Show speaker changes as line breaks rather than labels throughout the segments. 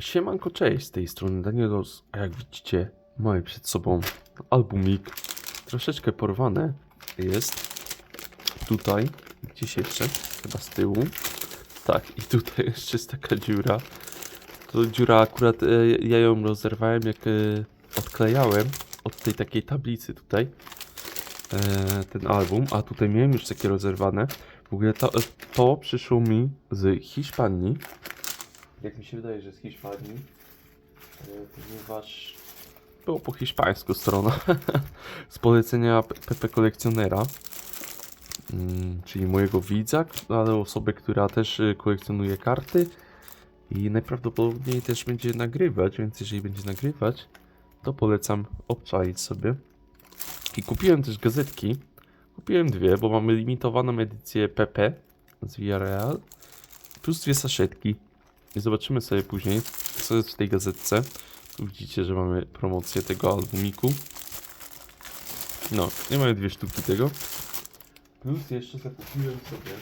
Siemanko, cześć, z tej strony Danielos, a jak widzicie, mamy przed sobą albumik, troszeczkę porwane jest, tutaj, gdzieś jeszcze, chyba z tyłu, tak, i tutaj jeszcze jest taka dziura, to dziura akurat, e, ja ją rozerwałem, jak e, odklejałem od tej takiej tablicy tutaj, e, ten album, a tutaj miałem już takie rozerwane, w ogóle to, to przyszło mi z Hiszpanii, jak mi się wydaje, że z Hiszpanii, e, ponieważ było po hiszpańsku strona, z polecenia P- Pepe Kolekcjonera, mm, czyli mojego widza, ale osoby, która też y, kolekcjonuje karty i najprawdopodobniej też będzie nagrywać, więc jeżeli będzie nagrywać, to polecam obczaić sobie. I kupiłem też gazetki, kupiłem dwie, bo mamy limitowaną edycję PP z Villarreal, plus dwie saszetki. I zobaczymy sobie później, co jest w tej gazetce. Tu widzicie, że mamy promocję tego albumiku. No, nie mamy dwie sztuki tego. Plus jeszcze zakupiłem sobie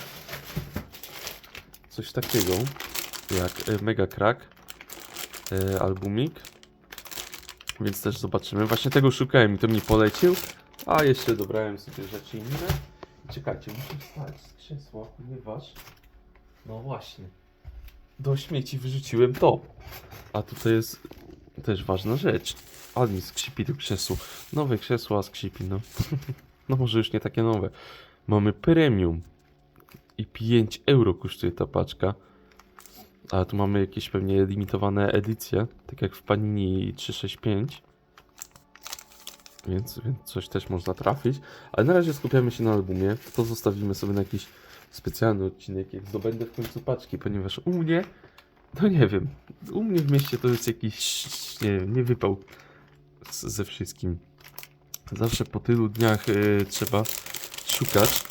coś takiego, jak e, Mega Crack e, albumik. Więc też zobaczymy. Właśnie tego szukałem i to mi polecił. A jeszcze dobrałem sobie rzeczy inne. Czekajcie, muszę wstać z krzesła, ponieważ... No właśnie do śmieci wyrzuciłem to. A tutaj jest też ważna rzecz. Ale mi skrzypi do krzesło. Nowe krzesła skrzypi, no. no może już nie takie nowe. Mamy premium. I 5 euro kosztuje ta paczka. Ale tu mamy jakieś pewnie limitowane edycje. Tak jak w Panini 365. Więc, więc coś też można trafić. Ale na razie skupiamy się na albumie. To zostawimy sobie na jakiś specjalny odcinek, jak zdobędę w końcu paczki, ponieważ u mnie, no nie wiem, u mnie w mieście to jest jakiś, nie wiem, nie wypał z, ze wszystkim. Zawsze po tylu dniach y, trzeba szukać.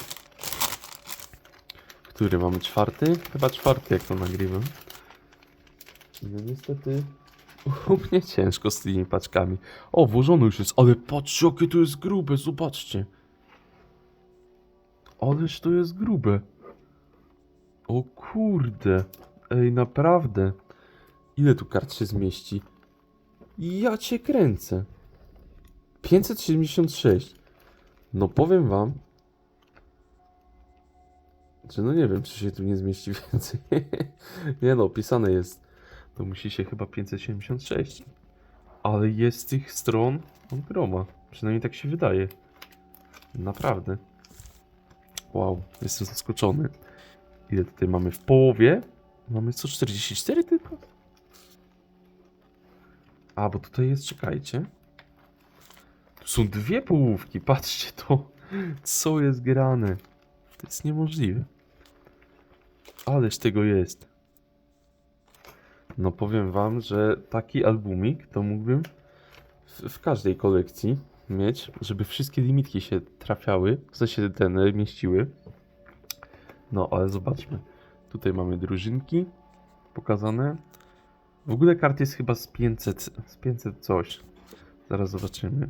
Który mamy? Czwarty? Chyba czwarty, jak to nagrywam. No niestety u mnie ciężko z tymi paczkami. O, włożony już jest, ale patrzcie, jakie to jest grube, zobaczcie. Ależ to jest grube. O kurde. Ej, naprawdę. Ile tu kart się zmieści? Ja cię kręcę. 576. No powiem wam, że no nie wiem, czy się tu nie zmieści więcej. nie no, opisane jest. To musi się chyba 576. Ale jest tych stron od groma. Przynajmniej tak się wydaje. Naprawdę. Wow, jestem zaskoczony. Ile tutaj mamy w połowie? Mamy 144 tylko? A, bo tutaj jest, czekajcie. Tu są dwie połówki, patrzcie to. Co jest grane? To jest niemożliwe. Ależ tego jest. No powiem wam, że taki albumik to mógłbym w, w każdej kolekcji mieć, żeby wszystkie limitki się trafiały, w sensie ten mieściły. No, ale zobaczmy. Tutaj mamy drużynki pokazane. W ogóle kart jest chyba z 500, z 500 coś. Zaraz zobaczymy.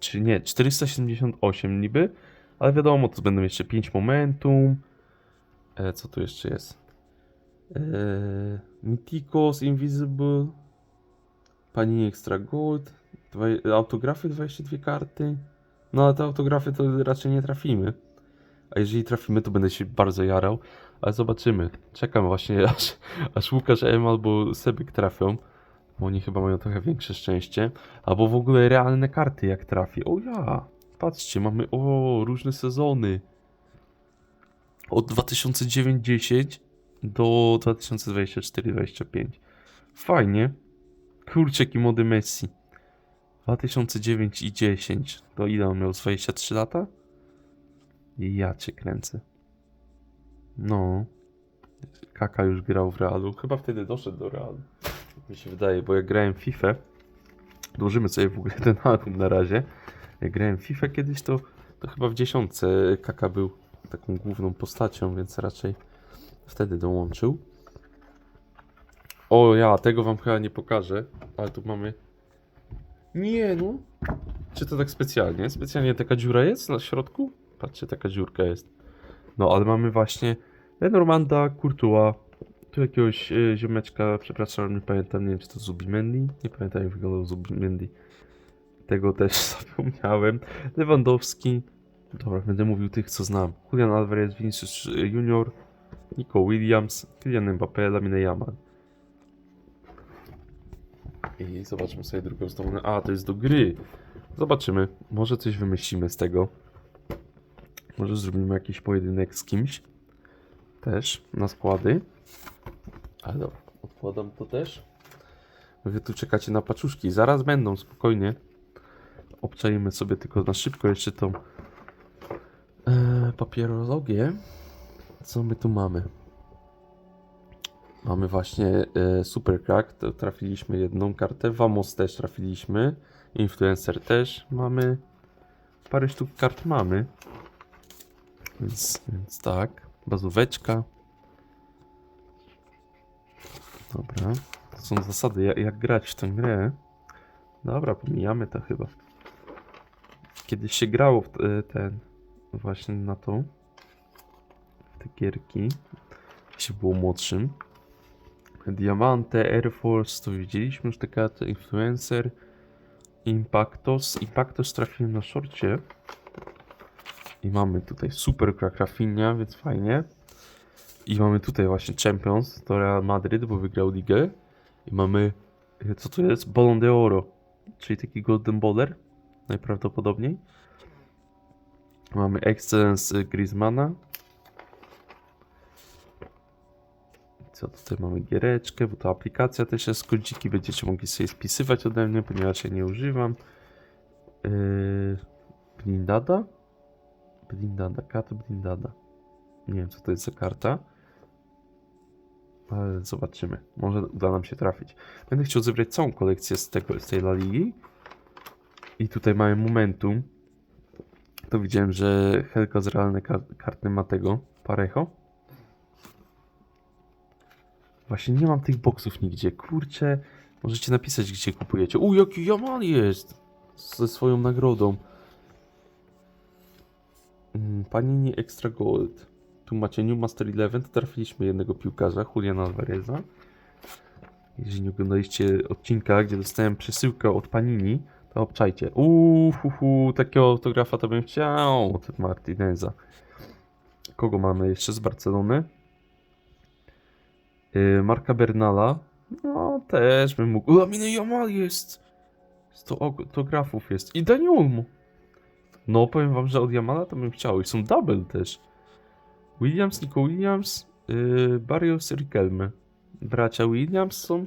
Czy nie, 478 niby, ale wiadomo, to będą jeszcze 5 momentum. E, co tu jeszcze jest? E, Mythicos, Invisible, Panini Extra Gold, dwa, autografy 22 karty. No ale te autografy to raczej nie trafimy. A jeżeli trafimy, to będę się bardzo jarał. Ale zobaczymy. Czekam właśnie, aż, aż Łukasz M albo Sebyk trafią. Bo oni chyba mają trochę większe szczęście. Albo w ogóle realne karty jak trafi. O ja! Patrzcie, mamy o różne sezony. Od 2009-10 do 2024-25. Fajnie. Kurczę, jaki młody Messi. 2009 i 10. To ile on miał? Z 23 lata? Ja cię kręcę. No. Kaka już grał w Realu. Chyba wtedy doszedł do Realu. Mi się wydaje, bo jak grałem FIFA, dłużymy sobie w ogóle ten album na razie. Jak grałem FIFA kiedyś, to, to chyba w dziesiątce Kaka był taką główną postacią, więc raczej wtedy dołączył. O ja, tego wam chyba nie pokażę, ale tu mamy... Nie no. Czy to tak specjalnie? Specjalnie taka dziura jest na środku? Patrzcie, taka dziurka jest. No, ale mamy właśnie Lenormanda, Courtois, Tu jakiegoś e, ziomeczka, przepraszam, nie pamiętam, nie wiem czy to Zubimendi, nie pamiętam jak wyglądał Zubimendi. Tego też zapomniałem. Lewandowski, dobra, będę mówił tych co znam. Julian Alvarez, Vinicius Junior, Nico Williams, Kylian Mbappé, Lamine Yamal. I zobaczmy sobie drugą stronę. A, to jest do gry. Zobaczymy. Może coś wymyślimy z tego. Może zrobimy jakiś pojedynek z kimś. Też na składy. Ale dobra, odkładam to też. Wy tu czekacie na paczuszki. Zaraz będą, spokojnie. Obczajmy sobie tylko na szybko jeszcze tą e, papierologię. Co my tu mamy? Mamy właśnie e, Super Crack, to trafiliśmy jedną kartę. Vamos też trafiliśmy. Influencer też mamy. Parę sztuk kart mamy. Więc, więc tak. Bazóweczka. Dobra. To są zasady, jak, jak grać w tę grę. Dobra, pomijamy to chyba. Kiedyś się grało w te- ten właśnie na tą w te gierki. Jak się było młodszym. Diamante, Air Force, to widzieliśmy już karty, Influencer, Impactos. Impactos trafiłem na szorcie. I mamy tutaj Super Rafinha, więc fajnie. I mamy tutaj właśnie Champions, to Real Madryt, bo wygrał ligę. I mamy, e, co to jest? Ballon d'Oro, czyli taki Golden Baller, najprawdopodobniej. Mamy Excellence Griezmana. Co tutaj mamy giereczkę, bo to aplikacja też jest, kodziki będziecie mogli sobie spisywać ode mnie, ponieważ ja nie używam. Yy, blindada? Blindada, karta Blindada. Nie wiem co to jest za karta. Ale zobaczymy. Może uda nam się trafić. Będę chciał zebrać całą kolekcję z, tego, z tej La Ligi. I tutaj mamy Momentum. To widziałem, że Helka z realnej kar karty ma tego. Parejo. Właśnie nie mam tych boksów nigdzie. Kurczę. Możecie napisać, gdzie kupujecie. U, jaki Jamal jest! Ze swoją nagrodą. Mm, Panini Extra Gold. Tu macie New Master 11. To trafiliśmy jednego piłkarza, Juliana Alvareza. Jeżeli nie oglądaliście odcinka, gdzie dostałem przesyłkę od Panini, to obczajcie. Uuu, takiego autografa to bym chciał od Martineza. Kogo mamy jeszcze z Barcelony? Yy, Marka Bernala. No, też bym mógł. Lamine Yamal jest! 100 autografów jest. I Dani Olmo. No, powiem wam, że od Yamala to bym chciał. I są double też. Williams, Nico Williams, yy, Barrios, Riquelme. Bracia Williams są.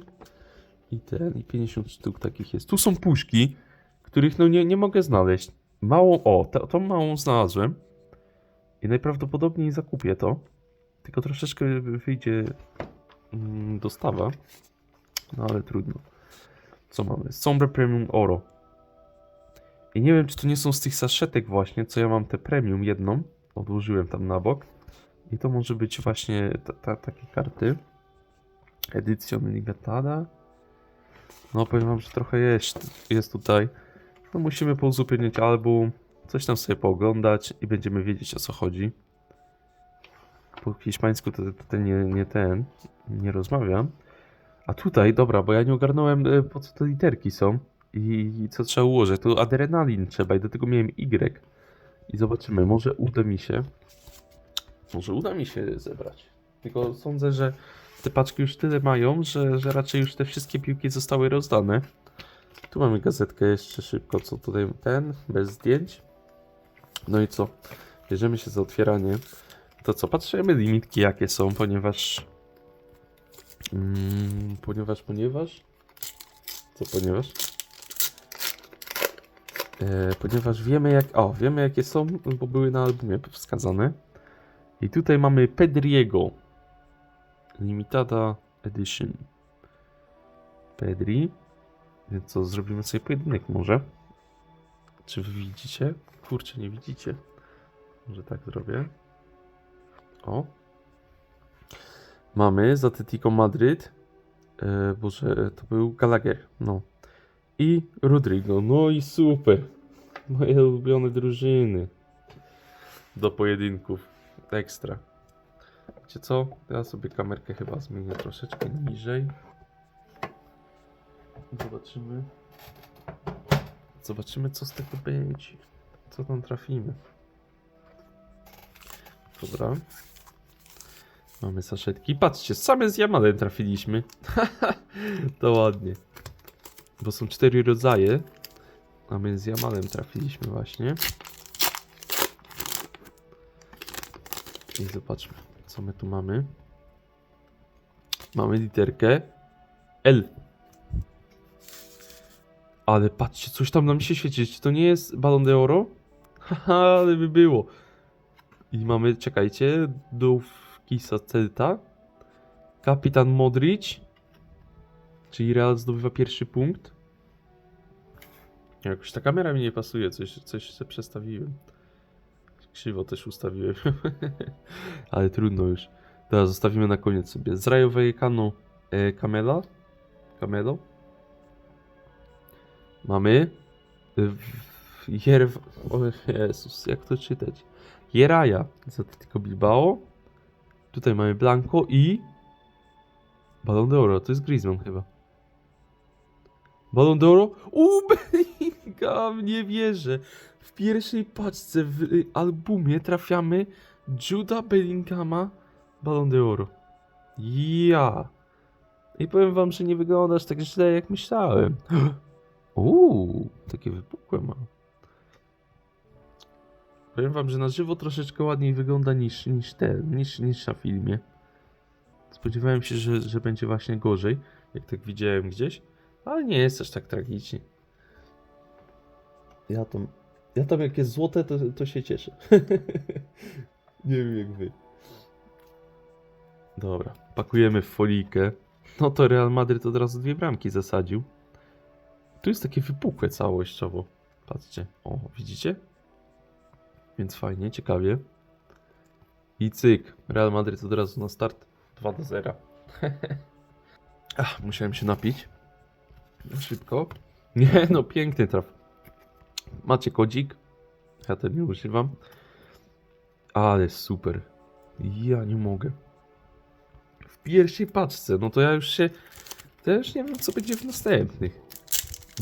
I ten, i 50 sztuk takich jest. Tu są puszki, których no nie, nie mogę znaleźć. Małą, o, to, tą małą znalazłem. I najprawdopodobniej zakupię to. Tylko troszeczkę wyjdzie mm, dostawa. No ale trudno. Co mamy? Sombre Premium Oro. I nie wiem, czy to nie są z tych saszetek właśnie, co ja mam te premium jedną. Odłożyłem tam na bok. I to może być właśnie ta, ta, takie karty. Edycjon Limitada. No powiem wam, że trochę jest, jest tutaj. No musimy pouzupełnić album, coś tam sobie pooglądać i będziemy wiedzieć o co chodzi. Po hiszpańsku to tutaj nie, nie ten, nie rozmawiam. A tutaj, dobra, bo ja nie ogarnąłem e, po co te literki są i, co trzeba ułożyć. Tu adrenalin trzeba i do tego miałem Y. I zobaczymy, może uda mi się. Może uda mi się zebrać. Tylko sądzę, że te paczki już tyle mają, że, że raczej już te wszystkie piłki zostały rozdane. Tu mamy gazetkę jeszcze szybko, co tutaj ten, bez zdjęć. No i co? Bierzemy się za otwieranie. To co, patrzymy limitki jakie są, ponieważ... Mm, ponieważ, ponieważ... Co ponieważ? E, ponieważ wiemy jak... O, wiemy jakie są, bo były na albumie wskazane. I tutaj mamy Pedriego. Limitada Edition. Pedri. Więc co, zrobimy sobie pojedynek może? Czy wy widzicie? Kurczę, nie widzicie. Może tak zrobię. O. Mamy z Atletico Madryt. E, Boże, to był Gallagher. No. I Rodrigo. No i super. Moje ulubione drużyny. Do pojedynków. Ekstra. Wiecie co? Ja sobie kamerkę chyba zmienię troszeczkę niżej. Zobaczymy. Zobaczymy co z tego będzie. Co tam trafimy. Dobra. Mamy saszetki. Patrzcie, same z Yamalem trafiliśmy. to ładnie. Bo są cztery rodzaje. A my z Yamalem trafiliśmy właśnie. I zobaczmy, co my tu mamy. Mamy literkę L. Ale patrzcie, coś tam nam się świeci. Czy to nie jest Ballon d'Oro? Haha, ale by było. I mamy, czekajcie, Dówkisa Celta. Kapitan Modric. Czyli Real zdobywa pierwszy punkt. Jakoś ta kamera mi nie pasuje, coś, coś sobie przestawiłem. Krzywo też ustawiłem. Ale trudno już. Teraz zostawimy na koniec sobie. Z Rayo Vallecano e, Camela. Camelo. Mamy. e, Jer... O Jezus, jak to czytać? Jeraja z Atletico Bilbao. Tutaj mamy Blanco i... Ballon d'Oro, to jest Griezmann chyba. Ballon d'Oro? Uuu, Bellingham, nie wierzę. W pierwszej paczce w albumie trafiamy Juda Bellingama Ballon d'Oro. Ja. I powiem wam, że nie wyglądasz tak źle, jak myślałem. Uuu, takie wypukłe ma. Powiem wam, że na żywo troszeczkę ładniej wygląda niż, niż ten, niż, niż na filmie. Spodziewałem się, że, że będzie właśnie gorzej, jak tak widziałem gdzieś, ale nie jest aż tak tragicznie. Ja tam, ja tam jak jest złote, to, to się cieszę. nie wiem jak wy. Dobra, pakujemy w folijkę. No to Real Madryt od razu dwie bramki zasadził. Tu jest takie wypukłe całościowo. Patrzcie. O, widzicie? Więc fajnie, ciekawie. I cyk. Real Madryt od razu na start 2 do 0. Ach, musiałem się napić. No, Szybko. Nie, no piękny traf. Macie kodzik. Ja ten nie używam. Ale super. Ja nie mogę. W pierwszej paczce, no to ja już się. Już nie wiem, co będzie w następnych.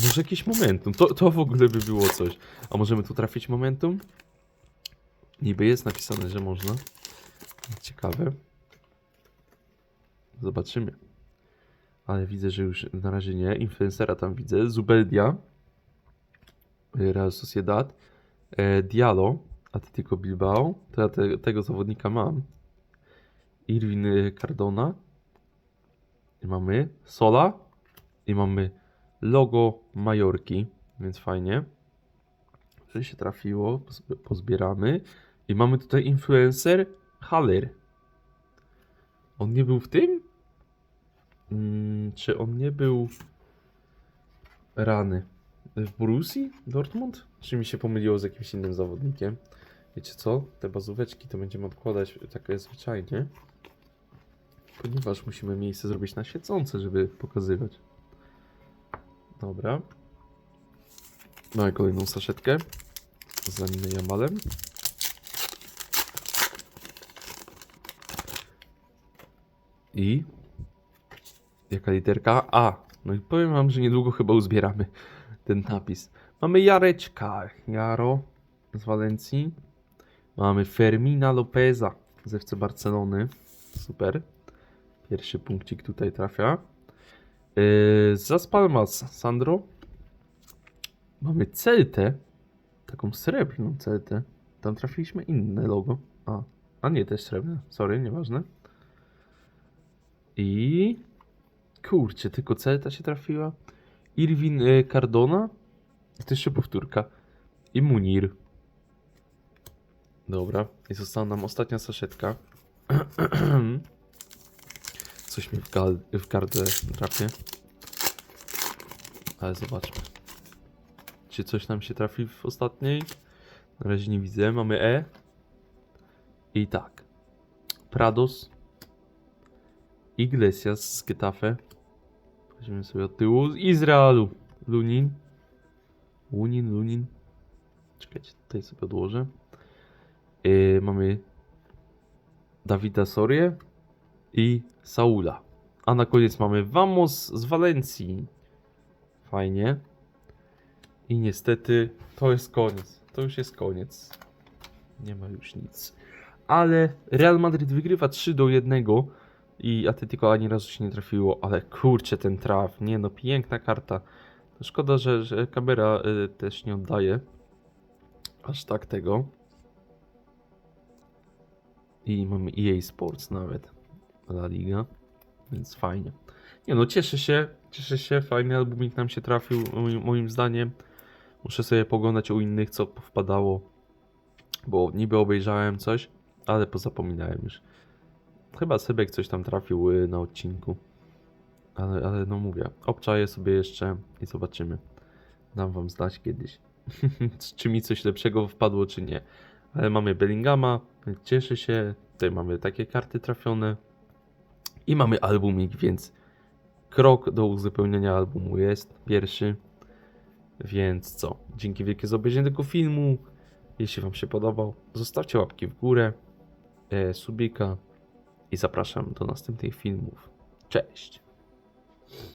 Może jakiś momentum. To, to w ogóle by było coś. A możemy tu trafić momentum? Niby jest napisane, że można. Ciekawe. Zobaczymy. Ale widzę, że już na razie nie. Influencera tam widzę. Zubeldia. Real Sociedad. E, Diallo. Atletico Bilbao. To ja te, tego zawodnika mam. Irwin y, Cardona. I mamy Sola. I mamy logo Majorki. Więc fajnie. Że się trafiło. pozb- Pozbieramy. I mamy tutaj influencer Haller. On nie był w tym? Mm, czy on nie był rany w Borussii Dortmund? Czy mi się pomyliło z jakimś innym zawodnikiem? Wiecie co? Te bazóweczki to będziemy odkładać tak zwyczajnie. Ponieważ musimy miejsce zrobić na świecące, żeby pokazywać. Dobra. Mamy kolejną saszetkę. Z Laminy Jamalem. I Jaka literka? A. No i powiem wam, że niedługo chyba uzbieramy ten napis. Mamy Jareczka. Jaro z Walencji. Mamy Fermina Lopeza z FC Barcelony. Super. Pierwszy punkcik tutaj trafia. Yy, Zas Palmas Sandro. Mamy Celtę. Taką srebrną Celtę. Tam trafiliśmy inne logo. A, a nie, też srebrne. Sorry, nieważne. I Kurczę, tylko Celta się trafiła. Irwin y, Cardona. To jeszcze powtórka. I Munir. Dobra. I została nam ostatnia saszetka. Coś mi w, w gardle drapie. Ale zobaczmy. Czy coś nam się trafi w ostatniej? Na razie nie widzę. Mamy E. I tak. Prados. Iglesias z Getafe. Weźmiemy sobie od tyłu. Z Izraelu. Lunin. Lunin, Lunin. Czekajcie, tutaj sobie odłożę. Yy, mamy Dawida Sorie i Saula. A na koniec mamy Vamos z Walencji. Fajnie. I niestety to jest koniec. To już jest koniec. Nie ma już nic. Ale Real Madrid wygrywa 3 do 1 i Atletico ani razu się nie trafiło, ale kurczę ten traf. Nie no, piękna karta. Szkoda, że, że kamera y, też nie oddaje aż tak tego. I mamy EA Sports nawet. La Liga. Więc fajnie. Nie no, cieszę się. Cieszę się. Fajny albumik nam się trafił, moim, moim zdaniem. Muszę sobie poglądać u innych, co wpadało. Bo niby obejrzałem coś, ale pozapominałem już. Chyba Sebek coś tam trafił y, na odcinku. Ale, ale no mówię, obczaję sobie jeszcze i zobaczymy. Dam wam znać kiedyś, czy mi coś lepszego wpadło, czy nie. Ale mamy Bellingama, cieszę się. Tutaj mamy takie karty trafione. I mamy albumik, więc krok do uzupełnienia albumu jest pierwszy. Więc co? Dzięki wielkie za obejrzenie tego filmu. Jeśli Wam się podobał, zostawcie łapki w górę, e, subika i zapraszam do następnych filmów. Cześć!